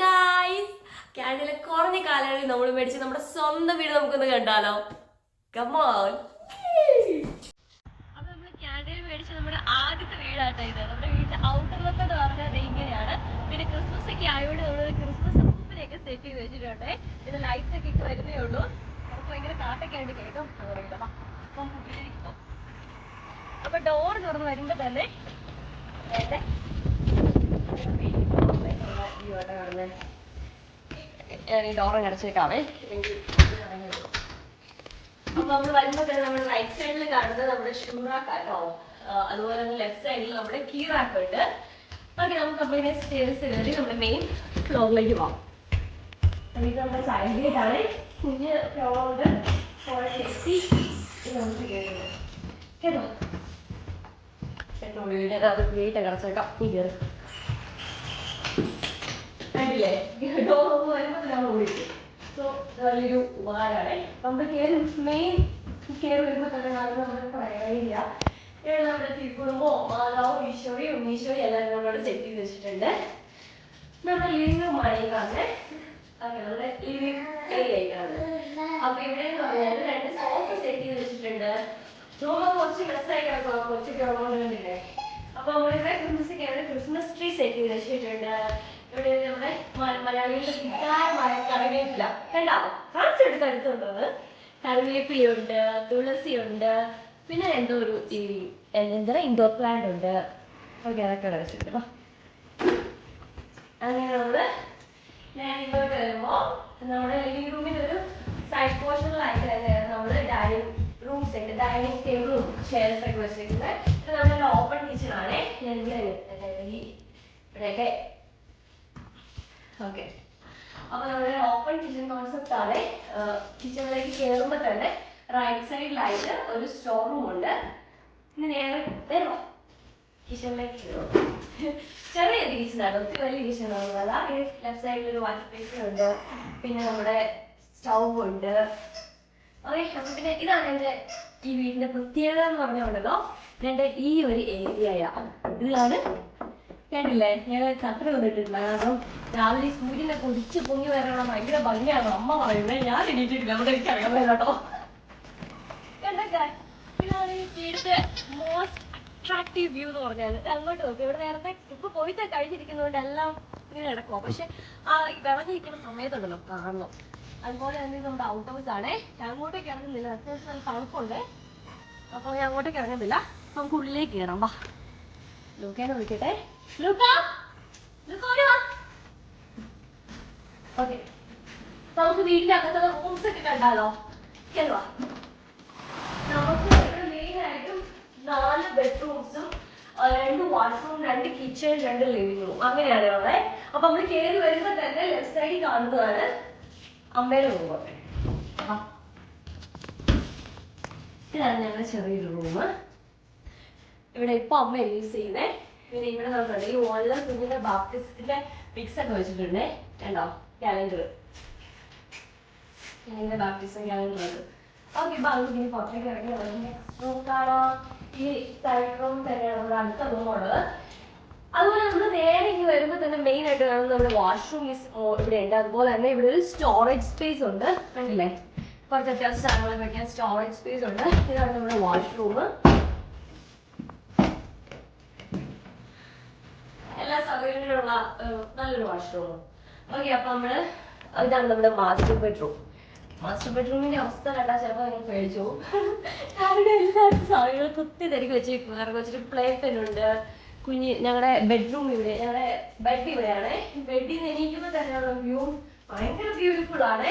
Guys കുറഞ്ഞ കാലയളവിൽ നമ്മൾ മേടിച്ച് നമ്മുടെ സ്വന്തം വീട് നമുക്കൊന്ന് കണ്ടാലോ. കമോൺ അപ്പൊ നമ്മുടെ ആദ്യത്തെ വീടാട്ടോ ഇത്. നമ്മുടെ വീടിന്റെ ഔട്ടർ ലുക്ക് എന്ന് പറഞ്ഞാൽ ഇങ്ങനെയാണ്. പിന്നെ ക്രിസ്മസ് ഒക്കെ ആയതുകൊണ്ട് നമ്മൾ ക്രിസ്മസ് ഒക്കെ സെറ്റ് ചെയ്ത് വെച്ചിട്ടുണ്ട്. പിന്നെ ലൈറ്റ്സ് ഒക്കെ ഇട്ട് വരുന്നേ ഉള്ളൂ. നമുക്ക് ഭയങ്കര കാട്ടൊക്കെ ആയിട്ട് കേട്ടോ അപ്പൊ ഡോർ തുറന്ന് വരുമ്പോ തന്നെ ഞാൻ ഈ ഡോർ അടച്ചേക്കാവേ. അപ്പൊ നമ്മൾ വരുമ്പോ തന്നെ നമ്മുടെ റൈറ്റ് സൈഡിൽ കാണുന്നത് നമ്മുടെ ഷൂറാക്ക് ആട്ടോ അതുപോലെ തന്നെ ലെഫ്റ്റ് സൈഡിൽ നമ്മുടെ കീ റാക്ക് ഉണ്ട് ഓക്കെ നമുക്ക് അപ്പൊ ഇങ്ങനെ സ്റ്റേഴ്സ് കയറി നമ്മുടെ മെയിൻ ഫ്ലോറിലേക്ക് പോകാം ഇത് നമ്മുടെ സൈഡ് ഗേറ്റ് ആണ് കുഞ്ഞ് ഫ്ലോറുണ്ട് എത്തി നമുക്ക് കേട്ടോ? പെട്രോൾ വീട് അത് വീട്ട് കിടച്ചേക്കാം. ഈ കയറി കണ്ടില്ലേ ഡോർ വരുമ്പോൾ നമ്മൾ ഓടിക്കും സോ വലിയൊരു ഉപകാരമാണ് നമ്മുടെ കയറി മെയിൻ കയറി വരുമ്പോൾ തന്നെ കാണുന്നത് നമ്മുടെ പ്രയറില്ല ഇവിടെ നമ്മുടെ തിരുക്കുടുംബോ മാതാവോ ഈശോയും ഉണ്ണീശോയും എല്ലാവരും നമ്മളോട് സെറ്റ് ചെയ്ത് വെച്ചിട്ടുണ്ട്. നമ്മുടെ ലിവിംഗ് റൂം ആണ് ഈ കാണുന്നത് നമ്മുടെ ലിവിംഗ് ഏരിയയിലാണ് അപ്പൊ ഇവിടെ രണ്ട് സോഫ സെറ്റ് ചെയ്ത് വെച്ചിട്ടുണ്ട്. റൂം കുറച്ച് ഡ്രസ്സായി കിടക്കുക കുറച്ച് ഉള്ളതുകൊണ്ടില്ലേ അപ്പൊ നമ്മളിവിടെ ക്രിസ്മസ് ക്രിസ്മസ് ട്രീ സെറ്റ് ചെയ്ത് വെച്ചിട്ടുണ്ട്. ഇവിടെ നമ്മുടെ ഉണ്ട് പിന്നെ എന്തോ ഒരു ഈ എന്താ ഇൻഡോർ പ്ലാന്റ് ഉണ്ട്. ഓക്കെ അതൊക്കെ വെച്ചിട്ട്. അങ്ങനെ നമ്മൾ ഞാൻ ഇങ്ങോട്ട് വരുമ്പോ നമ്മുടെ ലിവിംഗ് റൂമിൽ ഒരു സൈഡ് പോർഷനിലായിട്ട് തന്നെയാണ് നമ്മൾ ഡൈനിങ് റൂം സെറ്റ് ഡൈനിങ് ടേബിളും ചെയർസ് ഒക്കെ വെച്ചിരിക്കുന്നത്. നമ്മുടെ ഓപ്പൺ കിച്ചൺ ആണ്. ഞാൻ ഇവിടെ ഇവിടെയൊക്കെ ഓക്കെ അപ്പൊ നമ്മുടെ ഓപ്പൺ കിച്ചൺ കോൺസെപ്റ്റ് ആണ്. കിച്ചണിലേക്ക് കയറുമ്പോൾ തന്നെ റൈറ്റ് സൈഡിലായിട്ട് ഒരു സ്റ്റോർ റൂം ഉണ്ട്. ഇനി നേരെ വരുമോ കിച്ചണിലേക്ക് കയറും ചെറിയ കിച്ചണാണ് ഒത്തിരി വലിയ കിച്ചണാണ് ഈ ലെഫ്റ്റ് സൈഡിൽ ഒരു വാട്ടർ ബേസിൻ ഉണ്ട്. പിന്നെ നമ്മുടെ സ്റ്റൗ ഉണ്ട്. ഓക്കെ അപ്പൊ പിന്നെ ഇതാണ് എന്റെ ഈ വീടിന്റെ പ്രത്യേകത എന്ന് പറഞ്ഞുകൊണ്ടല്ലോ. എന്റെ ഈ ഒരു ഏരിയയാ ഇതിലാണ് കണ്ടില്ലേ ഞാൻ ചത്ര വന്നിട്ടില്ല കാരണം രാവിലെ സൂര്യനെ കുതിച്ച് പൊങ്ങി വരണം ഭയങ്കര ഭംഗിയാണ്. അമ്മ പറയുന്നത് ഞാൻ എണീറ്റിട്ടില്ല. അവിടെ എനിക്ക് അറിയാൻ കേട്ടോ. കണ്ടൊക്കെ ഇതാണ് മോസ്റ്റ് അട്രാക്റ്റീവ് വ്യൂ എന്ന് പറഞ്ഞാൽ അങ്ങോട്ട് നോക്കും. ഇവിടെ നേരത്തെ ഇപ്പൊ പോയിട്ട് കഴിഞ്ഞിരിക്കുന്നതുകൊണ്ട് എല്ലാം ഇങ്ങനെ കിടക്കുമോ പക്ഷെ ആ ഇറങ്ങിയിരിക്കുന്ന സമയത്തുണ്ടല്ലോ കാണണം. അതുപോലെ തന്നെ ഇത് നമ്മുടെ ഔട്ട് ഹൗസ് ആണേ. അങ്ങോട്ടേക്ക് ഇറങ്ങുന്നില്ല. അത്യാവശ്യം നല്ല തണുപ്പുണ്ട്. അപ്പൊ ഞാൻ അങ്ങോട്ടേക്ക് ഇറങ്ങുന്നില്ല. നമുക്ക് ഉള്ളിലേക്ക് കയറാം. വാ. ലൂക്കേനെ വിളിക്കട്ടെ. ലൂക്ക ലൂക്ക ഓടി വാ ഓക്കെ നമുക്ക് വീടിന്റെ അകത്തുള്ള റൂംസ് ഒക്കെ കണ്ടാലോ കേൾവാ നമുക്ക് ഇവിടെ മെയിൻ ആയിട്ടും നാല് ബെഡ്റൂംസും രണ്ട് വാഷ്റൂം രണ്ട് കിച്ചൺ രണ്ട് ലിവിംഗ് റൂം അങ്ങനെയാണ് ഉള്ളത് അപ്പൊ നമ്മൾ കയറി വരുമ്പോ തന്നെ ലെഫ്റ്റ് സൈഡിൽ കാണുന്നതാണ് അമ്മയുടെ റൂം ഇതാണ് ഞങ്ങളുടെ ചെറിയൊരു റൂം ഇവിടെ ഇപ്പൊ അമ്മ യൂസ് ചെയ്യുന്നേ. പിന്നെ ഇവിടെ നോക്കണ്ട. ഈ ഓൺലൈൻ കുഞ്ഞിന്റെ ബാപ്റ്റിസത്തിന്റെ പിക്സ് ഒക്കെ വെച്ചിട്ടുണ്ട്. കണ്ടോ? ക്യാലണ്ടർ കുഞ്ഞിന്റെ ബാപ്റ്റിസം ക്യാലണ്ടർ ഉണ്ട് ഓക്കെ അത് ഇനി പുറത്തേക്ക് ഇറങ്ങി റൂം കാണാം. ഈ സൈഡ് റൂം തന്നെയാണ് നമ്മുടെ അടുത്ത റൂം ഉള്ളത്. അതുപോലെ നമ്മൾ നേരെ ഇങ്ങ് വരുമ്പോൾ തന്നെ മെയിൻ ആയിട്ട് കാണുന്നത് നമ്മുടെ വാഷ്റൂം ഇവിടെ ഉണ്ട്. അതുപോലെ തന്നെ ഇവിടെ ഒരു സ്റ്റോറേജ് സ്പേസ് ഉണ്ട്. കണ്ടില്ലേ? കുറച്ച് അത്യാവശ്യം സാധനങ്ങളൊക്കെ വെക്കാൻ സ്റ്റോറേജ് സ്പേസ് ഉണ്ട്. ഇതാണ് നമ്മുടെ വാഷ്റൂം എല്ലാ ഏർ, നല്ലൊരു വാഷ്റൂം ഓക്കെ അപ്പൊ നമ്മൾ ഇതാണ് നമ്മുടെ മാസ്റ്റർ ബെഡ്റൂം മാസ്റ്റർ ബെഡ്റൂമിന്റെ അവസ്ഥ കണ്ടാൽ ചിലപ്പോൾ നിങ്ങൾ പേടിച്ചു അവിടെ കാരണം എല്ലാവരും സാധനങ്ങൾ കുത്തി തിരക്കി വെച്ചിരിക്കും വെച്ചിട്ട് പ്ലേ ഉണ്ട്. കുഞ്ഞ് ഞങ്ങളുടെ ബെഡ്റൂം ഇവിടെ ഞങ്ങളുടെ ബെഡ് ഇവിടെയാണ്. ബെഡിൽ നിന്ന് എണീക്കുമ്പോൾ തന്നെയുള്ള വ്യൂ ഭയങ്കര ബ്യൂട്ടിഫുൾ ആണ്.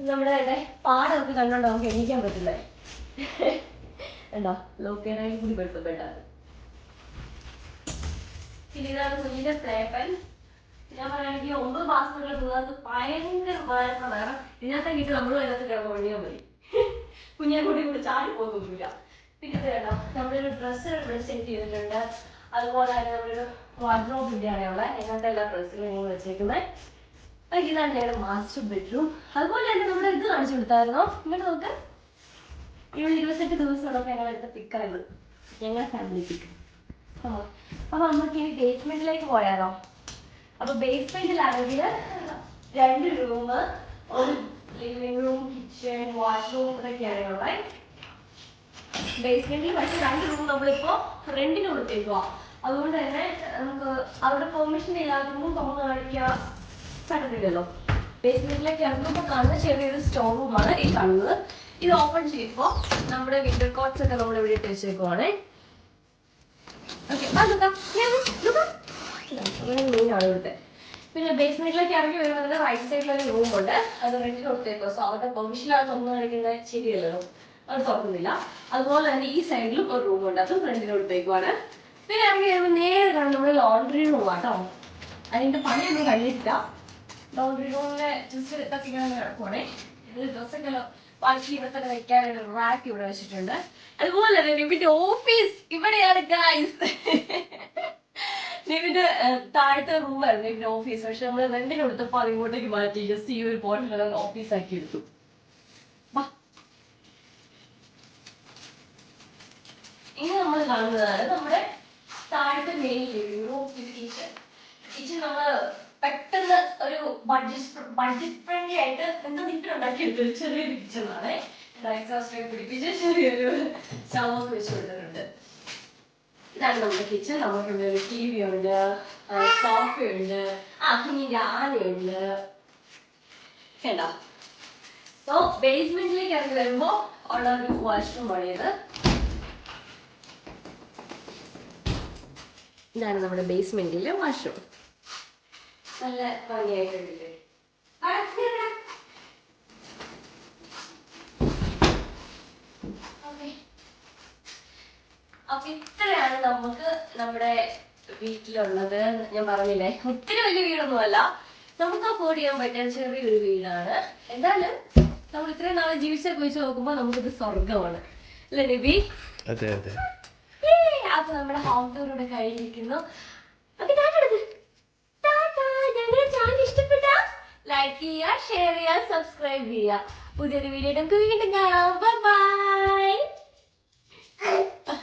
നമ്മുടെ ഇവിടെ പാടമൊക്കെ കണ്ടോണ്ട് നമുക്ക് എണീക്കാൻ പറ്റില്ലേ ഉണ്ടോ ലോക്കേനായി കൂടി ബെഡ് ബെഡാണ് ഇതാണ് കുഞ്ഞിന്റെ പ്ലേ പെൻ ഞാൻ പറയുകയാണെങ്കിൽ ഒമ്പത് മാസത്തിനുള്ള പിള്ളേർക്ക് ഭയങ്കര ഉപകാരപ്രദമാണ്. ഇതിനകത്ത് കിട്ടി നമ്മളും അതിനകത്ത് കിടന്ന് ഒഴിയാൻ മതി. കുഞ്ഞിനെ കൂടി കൂടി ചാടി പോകുന്നില്ല പിന്നെ ഇത് നമ്മളൊരു ഡ്രസ്സ് ഇവിടെ സെറ്റ് ചെയ്തിട്ടുണ്ട്. അതുപോലെ തന്നെ നമ്മളൊരു ഇവിടെയാണ് ഉള്ളത് അതിനകത്ത് എല്ലാ ഡ്രസ്സുകളും ഞങ്ങൾ വെച്ചേക്കുന്നത് ഇതാണ് ഞങ്ങളുടെ മാസ്റ്റർ ബെഡ്റൂം അതുപോലെ തന്നെ നമ്മൾ ഇത് കാണിച്ചു ഇങ്ങോട്ട് നോക്ക്. ഇവിടെ ഇരുപത്തെട്ട് ദിവസമുള്ളപ്പോൾ ഞങ്ങൾ എടുത്ത പിക്കായത് ഞങ്ങളുടെ ഫാമിലി പിക്ക് അപ്പൊ നമുക്ക് ഇനി ബേസ്മെന്റിലേക്ക് പോയാലോ? അപ്പൊ ബേസ്മെന്റിലാണെങ്കിൽ രണ്ട് റൂം ഒരു ലിവിംഗ് റൂം കിച്ചൺ വാഷ്റൂം ഇതൊക്കെയാണ് ഉള്ളത് ബേസ്മെന്റിൽ പക്ഷെ രണ്ട് റൂം നമ്മളിപ്പോ റെന്റിന് കൊടുത്തേക്കുക അതുകൊണ്ട് തന്നെ നമുക്ക് അവരുടെ പെർമിഷൻ ഇല്ലാതൊന്നും തുറന്ന് കാണിക്കാൻ പറ്റത്തില്ലല്ലോ. ബേസ്മെന്റിലേക്ക് ഇറങ്ങുമ്പോൾ കാണുന്ന ചെറിയൊരു സ്റ്റോർ റൂമാണ് ഈ കാണുന്നത്. ഇത് ഓപ്പൺ ചെയ്യുമ്പോൾ നമ്മുടെ വിന്റർ കോട്ട്സ് ഒക്കെ നമ്മൾ ഇവിടെ ഇട്ട് വെച്ചേക്കുവാണേ. പിന്നെ ബേസ്മെന്റിലേക്ക് ഇറങ്ങി വരുമ്പോൾ റൈറ്റ് സൈഡിൽ ഒരു റൂം ഉണ്ട്. അത് റെന്റിന് കൊടുത്തേക്കോ സോ അവരുടെ പെർമിഷനിലാണ് തുറന്നു കഴിക്കുന്നത് ശരിയല്ലല്ലോ അത് തുറക്കുന്നില്ല. അതുപോലെ തന്നെ ഈ സൈഡിലും ഒരു റൂം ഉണ്ട്. അതും റെന്റിന് കൊടുത്തേക്കുവാണ്. പിന്നെ ഇറങ്ങി വരുമ്പോൾ നേരെ കാണുന്ന നമ്മുടെ ലോണ്ടറി റൂം ആട്ടോ അതിന്റെ പണിയൊന്നും കഴിഞ്ഞിട്ടില്ല. ലോണ്ടറി റൂമിലെ ജസ്റ്റ് ഇതൊക്കെ കിടക്കുവാണേ. ഡ്രസ്സൊക്കെ ബാക്കി ഇവിടെ തന്നെ റാക്ക് ഇവിടെ വെച്ചിട്ടുണ്ട്. അതുപോലെ തന്നെ നിവിന്റെ ഓഫീസ് ഇവിടെയാണ് ഗൈസ് നിവിന്റെ താഴത്തെ റൂമായിരുന്നു നിവിന്റെ ഓഫീസ് പക്ഷെ നമ്മൾ റെന്റിന് കൊടുത്തപ്പോൾ അത് ഇങ്ങോട്ടേക്ക് മാറ്റി. ജസ്റ്റ് ഈ ഒരു പോർഷൻ ഓഫീസ് ആക്കി എടുത്തു. ഇനി നമ്മൾ കാണുന്നതാണ് നമ്മുടെ താഴത്തെ മെയിൻ റൂം കിച്ചൺ കിച്ചൺ നമ്മൾ പെട്ടെന്ന് ബഡ്ജറ്റ് ബഡ്ജറ്റ് ഫ്രണ്ട്ലി ആയിട്ട് എന്താ നിട്ടുണ്ടാക്കി എടുത്തൊരു ചെറിയൊരു കിച്ചൺ ആണ്. എക്സോസ്റ്റ് പിടിപ്പിച്ച് ചെറിയൊരു സ്റ്റവ് വെച്ച് കൊടുത്തിട്ടുണ്ട്. ഇതാണ് നമ്മുടെ കിച്ചൺ നമുക്ക് ഇവിടെ ഒരു ടി വി ഉണ്ട്. സോഫ ഉണ്ട്. അഗ്നിന്റെ ആനയുണ്ട് കേട്ടോ സോ ബേസ്മെന്റിലേക്ക് ഇറങ്ങി വരുമ്പോ ഉള്ള ഒരു വാഷ്റൂം പണിയത് ഇതാണ് നമ്മുടെ ബേസ്മെന്റിലെ വാഷ്റൂം നല്ല ഭംഗിയായിട്ടുണ്ടല്ലേ. അപ്പൊ ഇത്രയാണ് നമുക്ക് നമ്മുടെ വീട്ടിലുള്ളത് ഞാൻ പറഞ്ഞില്ലേ? ഒത്തിരി വലിയ വീടൊന്നുമല്ല. നമുക്ക് അഫോർഡ് ചെയ്യാൻ പറ്റിയ ചെറിയൊരു വീടാണ്. എന്തായാലും നമ്മൾ ഇത്രയും നാളെ ജീവിച്ചൊക്കെ വെച്ച് നോക്കുമ്പോൾ നമുക്കിത് സ്വർഗമാണ് അല്ലേ നിബി അതെ അതെ! അപ്പൊ നമ്മുടെ ഹോം ടൂർ ഇവിടെ കഴിഞ്ഞിരിക്കുന്നു. ഓക്കെ ലൈക്ക് ചെയ്യുക ഷെയർ ചെയ്യുക സബ്സ്ക്രൈബ് ചെയ്യുക. പുതിയൊരു വീഡിയോ നമുക്ക് വീണ്ടും കാണാം. ബൈ